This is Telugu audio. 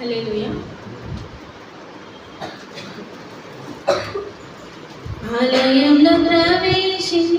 హలేలుయ ఆలయంలో ప్రవేశించి